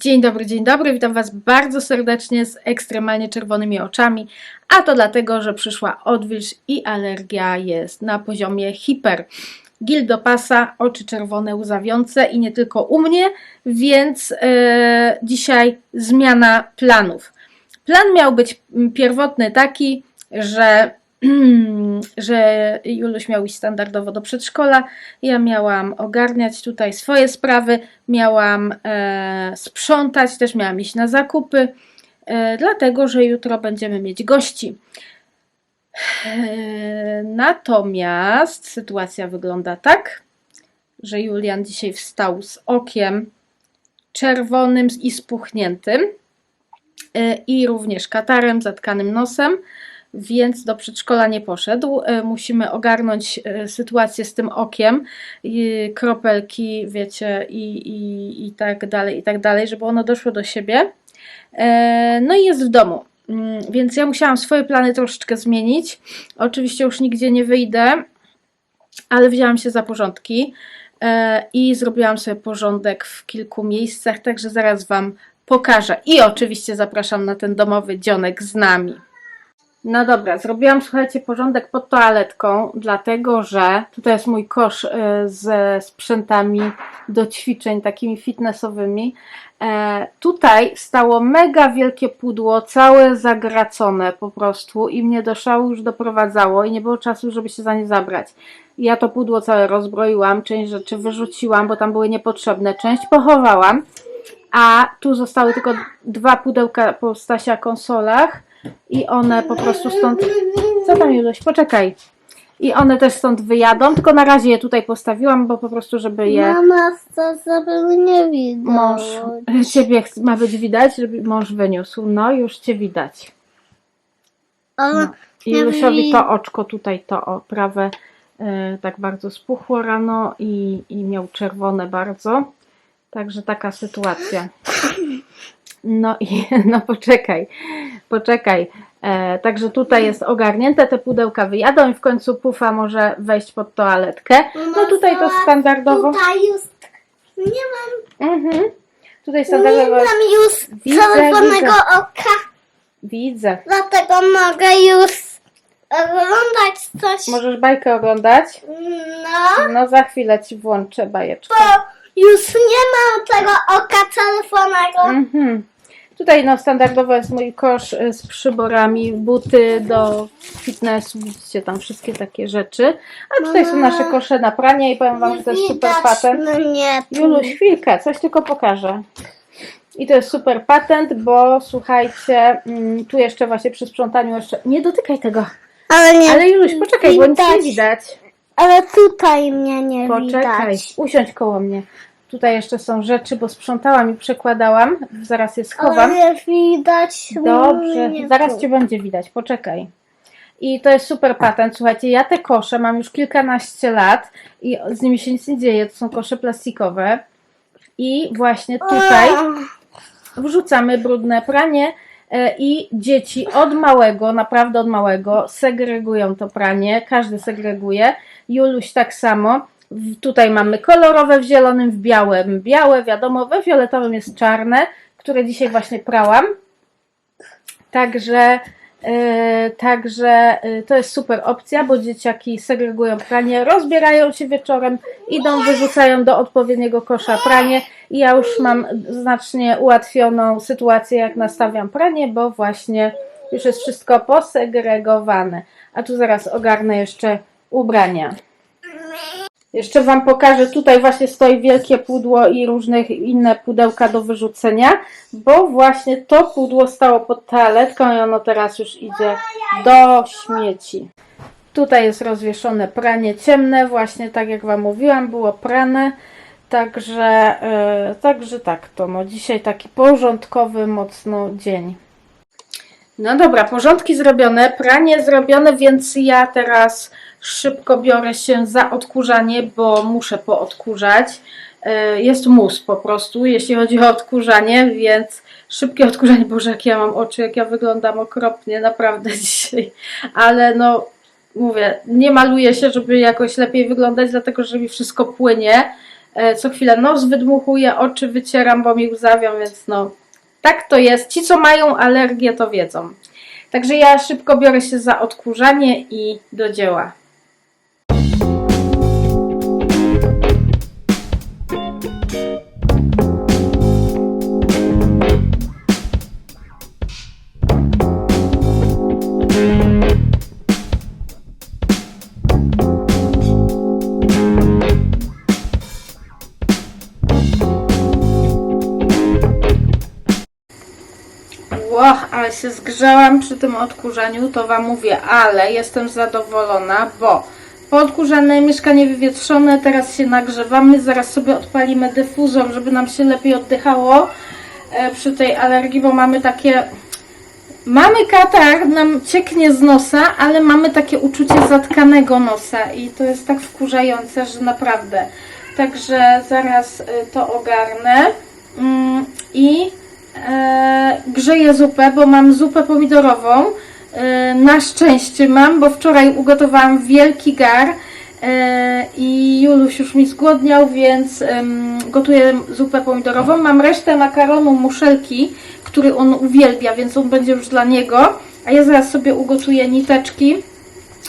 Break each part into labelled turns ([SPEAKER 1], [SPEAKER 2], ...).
[SPEAKER 1] Dzień dobry, dzień dobry. Witam Was bardzo serdecznie z ekstremalnie czerwonymi oczami, a to dlatego, że przyszła odwilż i alergia jest na poziomie hiper. Gil do pasa, oczy czerwone, łzawiące i nie tylko u mnie, więc e, dzisiaj zmiana planów. Plan miał być mm, pierwotny taki, że, że Juluś miał iść standardowo do przedszkola, ja miałam ogarniać tutaj swoje sprawy, miałam e, sprzątać, też miałam iść na zakupy, e, dlatego że jutro będziemy mieć gości. E, Natomiast sytuacja wygląda tak, że Julian dzisiaj wstał z okiem czerwonym i spuchniętym e, i również katarem, zatkanym nosem, więc do przedszkola nie poszedł. E, Musimy ogarnąć e, sytuację z tym okiem, kropelki, wiecie, i, i, i tak dalej, i tak dalej, żeby ono doszło do siebie. E, No i jest w domu. Mm, Więc ja musiałam swoje plany troszeczkę zmienić. Oczywiście już nigdzie nie wyjdę, ale wzięłam się za porządki i zrobiłam sobie porządek w kilku miejscach, także zaraz Wam pokażę. I oczywiście zapraszam na ten domowy dzionek z nami. No dobra, zrobiłam, słuchajcie, porządek pod toaletką, dlatego że tutaj jest mój kosz e, ze sprzętami do ćwiczeń takimi fitnessowymi. E, tutaj stało mega wielkie pudło, całe zagracone po prostu i mnie do szału już doprowadzało i nie było czasu, żeby się za nie zabrać. Ja to pudło całe rozbroiłam, część rzeczy wyrzuciłam, bo tam były niepotrzebne, część pochowałam, a tu zostały tylko dwa pudełka po Stasia konsolach i one po prostu stąd... Co tam Juloś? Poczekaj. I one też stąd wyjadą, tylko na razie je tutaj postawiłam, bo po prostu, żeby je...
[SPEAKER 2] Mama chce, żeby mnie widać.
[SPEAKER 1] Mąż, ciebie ma być widać, żeby mąż wyniósł. No, już cię widać.
[SPEAKER 2] Ale
[SPEAKER 1] No. I
[SPEAKER 2] nie
[SPEAKER 1] to oczko tutaj, to o, prawe e, tak bardzo spuchło rano i, i miał czerwone bardzo. Także taka sytuacja. No i no poczekaj, poczekaj. E, także tutaj jest ogarnięte, te pudełka wyjadą i w końcu pufa może wejść pod toaletkę. No tutaj to standardowo.
[SPEAKER 2] Tutaj już nie mam,
[SPEAKER 1] Mhm. Tutaj
[SPEAKER 2] nie
[SPEAKER 1] standardowo.
[SPEAKER 2] mam już
[SPEAKER 1] Widzę,
[SPEAKER 2] czerwonego
[SPEAKER 1] widzę.
[SPEAKER 2] oka,
[SPEAKER 1] Widzę.
[SPEAKER 2] dlatego mogę już oglądać coś.
[SPEAKER 1] Możesz bajkę oglądać?
[SPEAKER 2] No,
[SPEAKER 1] No za chwilę ci włączę bajeczkę.
[SPEAKER 2] bo już nie mam tego oka czerwonego.
[SPEAKER 1] Mhm. Tutaj no standardowo jest mój kosz y, z przyborami, buty do fitnessu, widzicie tam wszystkie takie rzeczy. A tutaj są nasze kosze na pranie i powiem wam, że to jest super patent.
[SPEAKER 2] mnie.
[SPEAKER 1] Julu, chwilkę, coś tylko pokażę. I to jest super patent, bo słuchajcie, mm, tu jeszcze właśnie przy sprzątaniu jeszcze, nie dotykaj tego.
[SPEAKER 2] Ale nie
[SPEAKER 1] Ale Juluś, poczekaj, bo nic nie
[SPEAKER 2] widać.
[SPEAKER 1] widać.
[SPEAKER 2] Ale tutaj mnie nie
[SPEAKER 1] Poczekaj,
[SPEAKER 2] widać.
[SPEAKER 1] usiądź koło mnie. Tutaj jeszcze są rzeczy, bo sprzątałam i przekładałam. Zaraz je
[SPEAKER 2] Ale
[SPEAKER 1] schowam.
[SPEAKER 2] nie widać
[SPEAKER 1] Dobrze,
[SPEAKER 2] mnie
[SPEAKER 1] zaraz
[SPEAKER 2] tu.
[SPEAKER 1] Cię będzie widać, poczekaj. I to jest super patent. Słuchajcie, ja te kosze mam już kilkanaście lat i z nimi się nic nie dzieje. To są kosze plastikowe. I właśnie tutaj wrzucamy brudne pranie e, i dzieci od małego, naprawdę od małego, segregują to pranie. Każdy segreguje. Juluś tak samo. Tutaj mamy kolorowe w zielonym, w białym białe, wiadomo, we fioletowym jest czarne, które dzisiaj właśnie prałam. Także, e, także e, to jest super opcja, bo dzieciaki segregują pranie, rozbierają się wieczorem, idą, wyrzucają do odpowiedniego kosza pranie i ja już mam znacznie ułatwioną sytuację, jak nastawiam pranie, bo właśnie już jest wszystko posegregowane. A tu zaraz ogarnę jeszcze ubrania. Jeszcze Wam pokażę, tutaj właśnie stoi wielkie pudło i różne inne pudełka do wyrzucenia, bo właśnie to pudło stało pod toaletką i ono teraz już idzie do śmieci. Tutaj jest rozwieszone pranie ciemne, właśnie tak jak Wam mówiłam, było prane, także, e, także tak to, no dzisiaj taki porządkowy mocno dzień. No dobra, porządki zrobione, pranie zrobione, więc ja teraz szybko biorę się za odkurzanie, bo muszę poodkurzać. E, Jest mus po prostu, jeśli chodzi o odkurzanie, więc szybkie odkurzanie. Boże, jak ja mam oczy, jak ja wyglądam okropnie, naprawdę dzisiaj. Ale no, mówię, nie maluję się, żeby jakoś lepiej wyglądać, dlatego że mi wszystko płynie. E, Co chwilę nos wydmuchuję, oczy wycieram, bo mi łzawią, więc no tak to jest. Ci, co mają alergię, to wiedzą. Także ja szybko biorę się za odkurzanie i do dzieła. Ale się zgrzałam przy tym odkurzaniu, to Wam mówię, ale jestem zadowolona, bo poodkurzane, mieszkanie wywietrzone, teraz się nagrzewamy, zaraz sobie odpalimy dyfuzor, żeby nam się lepiej oddychało e, przy tej alergii, bo mamy takie... Mamy katar, nam cieknie z nosa, ale mamy takie uczucie zatkanego nosa i to jest tak wkurzające, że naprawdę. Także zaraz y, to ogarnę Mm, i e, grzeję zupę, bo mam zupę pomidorową. E, na szczęście mam, bo wczoraj ugotowałam wielki gar e, i Juluś już mi zgłodniał, więc gotuję zupę pomidorową. Mam resztę makaronu muszelki, który on uwielbia, więc on będzie już dla niego. A ja zaraz sobie ugotuję niteczki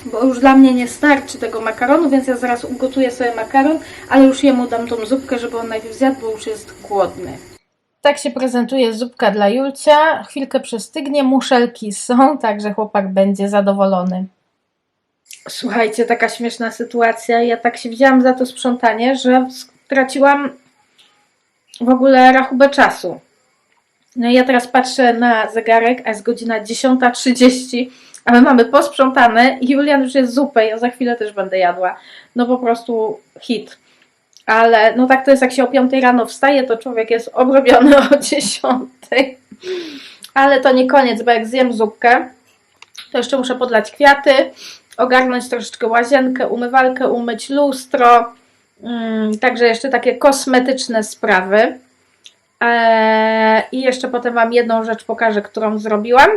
[SPEAKER 1] bo już dla mnie nie starczy tego makaronu, więc ja zaraz ugotuję sobie makaron, ale już jemu dam tą zupkę, żeby on najpierw zjadł, bo już jest głodny. Tak się prezentuje zupka dla Julcia. Chwilkę przestygnie, muszelki są, także chłopak będzie zadowolony. Słuchajcie, taka śmieszna sytuacja. Ja tak się wzięłam za to sprzątanie, że straciłam w ogóle rachubę czasu. No i ja teraz patrzę na zegarek, a jest godzina 10.30, a my mamy posprzątane i Julian już jest zupę, ja za chwilę też będę jadła. No po prostu hit. Ale no tak to jest, jak się o 5 rano wstaje, to człowiek jest obrobiony o 10. Ale to nie koniec, bo jak zjem zupkę, to jeszcze muszę podlać kwiaty, ogarnąć troszeczkę łazienkę, umywalkę, umyć lustro. Mm, także jeszcze takie kosmetyczne sprawy. Eee, I jeszcze potem Wam jedną rzecz pokażę, którą zrobiłam,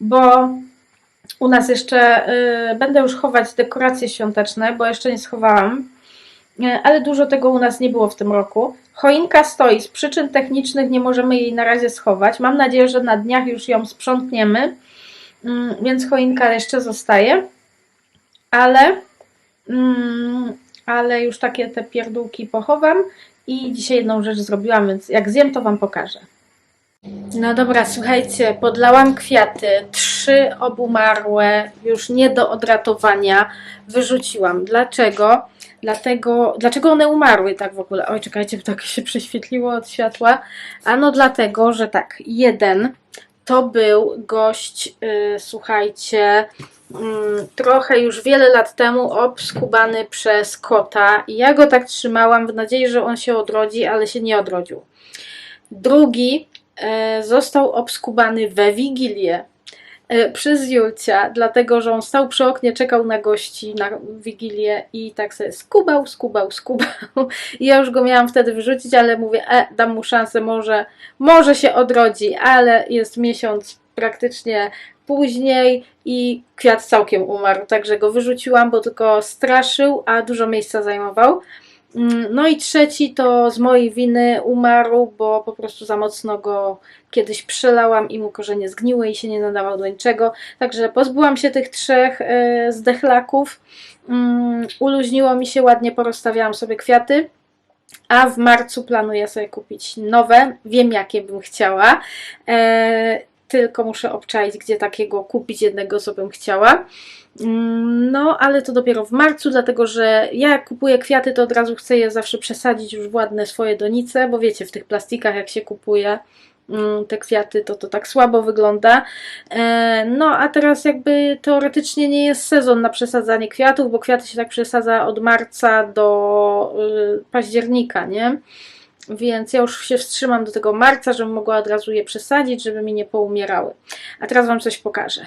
[SPEAKER 1] bo u nas jeszcze y, będę już chować dekoracje świąteczne, bo jeszcze nie schowałam, ale dużo tego u nas nie było w tym roku. Choinka stoi, z przyczyn technicznych nie możemy jej na razie schować. Mam nadzieję, że na dniach już ją sprzątniemy, Mm, więc choinka jeszcze zostaje, ale, mm, ale już takie te pierdółki pochowam i dzisiaj jedną rzecz zrobiłam, więc jak zjem, to Wam pokażę. No dobra, słuchajcie, podlałam kwiaty, trzy obumarłe, już nie do odratowania, wyrzuciłam. Dlaczego? Dlatego, dlaczego one umarły tak w ogóle? Oj, czekajcie, tak się prześwietliło od światła. Ano dlatego, że tak, jeden to był gość, yy, słuchajcie, mm, trochę już wiele lat temu obskubany przez kota i ja go tak trzymałam w nadziei, że on się odrodzi, ale się nie odrodził. Drugi został obskubany we Wigilię e, przez Julcia, dlatego że on stał przy oknie, czekał na gości na Wigilię i tak sobie skubał, skubał, skubał. I ja już go miałam wtedy wyrzucić, ale mówię, e, dam mu szansę, może, może się odrodzi, ale jest miesiąc praktycznie później i kwiat całkiem umarł, także go wyrzuciłam, bo tylko straszył, a dużo miejsca zajmował. Mm, No i trzeci to z mojej winy umarł, bo po prostu za mocno go kiedyś przelałam i mu korzenie zgniły i się nie nadawał do niczego. Także pozbyłam się tych trzech e, zdechlaków. Mm, Uluźniło mi się, ładnie porozstawiałam sobie kwiaty. A w marcu planuję sobie kupić nowe. Wiem, jakie bym chciała. Tylko muszę obczaić, gdzie takiego kupić jednego, co bym chciała. Mm, No, ale to dopiero w marcu, dlatego że ja jak kupuję kwiaty, to od razu chcę je zawsze przesadzić już w ładne swoje donice, bo wiecie, w tych plastikach jak się kupuje mm, te kwiaty, to to tak słabo wygląda. E, No, a teraz jakby teoretycznie nie jest sezon na przesadzanie kwiatów, bo kwiaty się tak przesadza od marca do y, października, nie? Więc ja już się wstrzymam do tego marca, żebym mogła od razu je przesadzić, żeby mi nie poumierały. A teraz Wam coś pokażę.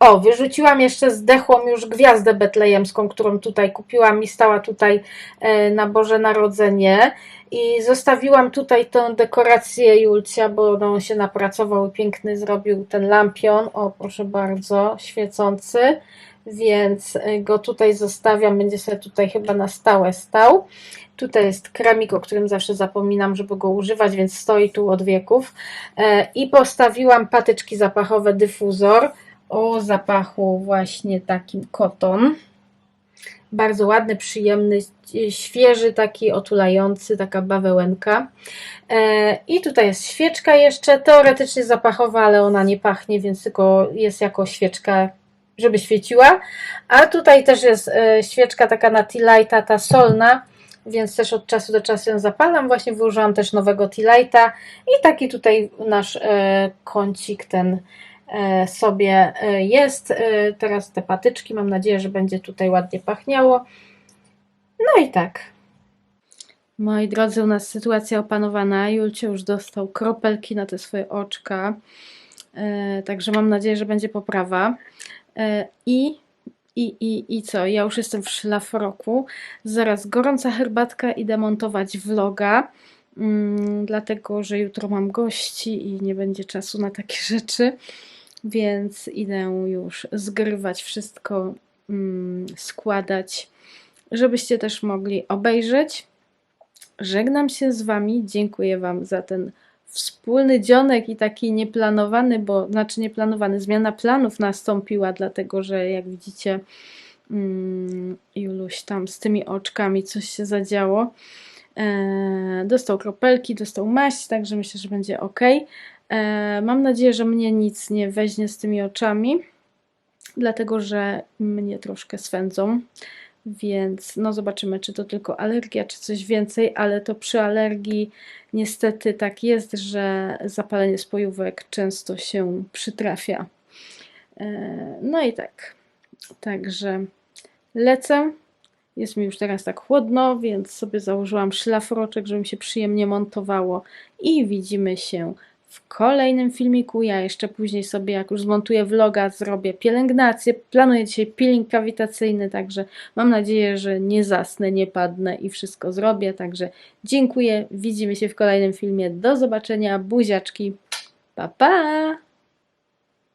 [SPEAKER 1] O, wyrzuciłam jeszcze zdechłą już gwiazdę betlejemską, którą tutaj kupiłam i stała tutaj e, na Boże Narodzenie. I zostawiłam tutaj tę dekorację Julcia, bo no, on się napracował i piękny zrobił ten lampion. O, proszę bardzo, świecący. Więc y, go tutaj zostawiam, będzie sobie tutaj chyba na stałe stał. Tutaj jest kremik, o którym zawsze zapominam, żeby go używać, więc stoi tu od wieków. E, I postawiłam patyczki zapachowe dyfuzor o zapachu właśnie takim koton. Bardzo ładny, przyjemny, e, świeży, taki otulający, taka bawełenka. E, I tutaj jest świeczka jeszcze, teoretycznie zapachowa, ale ona nie pachnie, więc tylko jest jako świeczka, żeby świeciła. A tutaj też jest e, świeczka taka na tea lighta, ta solna, więc też od czasu do czasu ją zapalam. Właśnie wyłożyłam też nowego tea lighta i taki tutaj nasz e, kącik ten e, sobie jest. Teraz te patyczki, mam nadzieję, że będzie tutaj ładnie pachniało. No i tak. Moi drodzy, u nas sytuacja opanowana. Julcio już dostał kropelki na te swoje oczka. Także mam nadzieję, że będzie poprawa. E, I, i, i, I co? Ja już jestem w szlafroku. Zaraz gorąca herbatka, idę montować vloga. Mm, dlatego, że jutro mam gości i nie będzie czasu na takie rzeczy. Więc idę już zgrywać wszystko, mm, składać, żebyście też mogli obejrzeć. Żegnam się z Wami. Dziękuję Wam za ten wspólny dzionek i taki nieplanowany, bo znaczy nieplanowany, zmiana planów nastąpiła, dlatego że jak widzicie, mm, Juluś tam z tymi oczkami coś się zadziało. E, dostał kropelki, dostał maść, także myślę, że będzie ok. E, mam nadzieję, że mnie nic nie weźmie z tymi oczami, dlatego że mnie troszkę swędzą. Więc no zobaczymy, czy to tylko alergia, czy coś więcej, ale to przy alergii niestety tak jest, że zapalenie spojówek często się przytrafia. E, No i tak. Także lecę. Jest mi już teraz tak chłodno, więc sobie założyłam szlafroczek, żeby mi się przyjemnie montowało i widzimy się w kolejnym filmiku. Ja jeszcze później sobie, jak już zmontuję vloga, zrobię pielęgnację. Planuję dzisiaj peeling kawitacyjny, także mam nadzieję, że nie zasnę, nie padnę i wszystko zrobię. Także dziękuję. Widzimy się w kolejnym filmie. Do zobaczenia. Buziaczki. Pa, pa!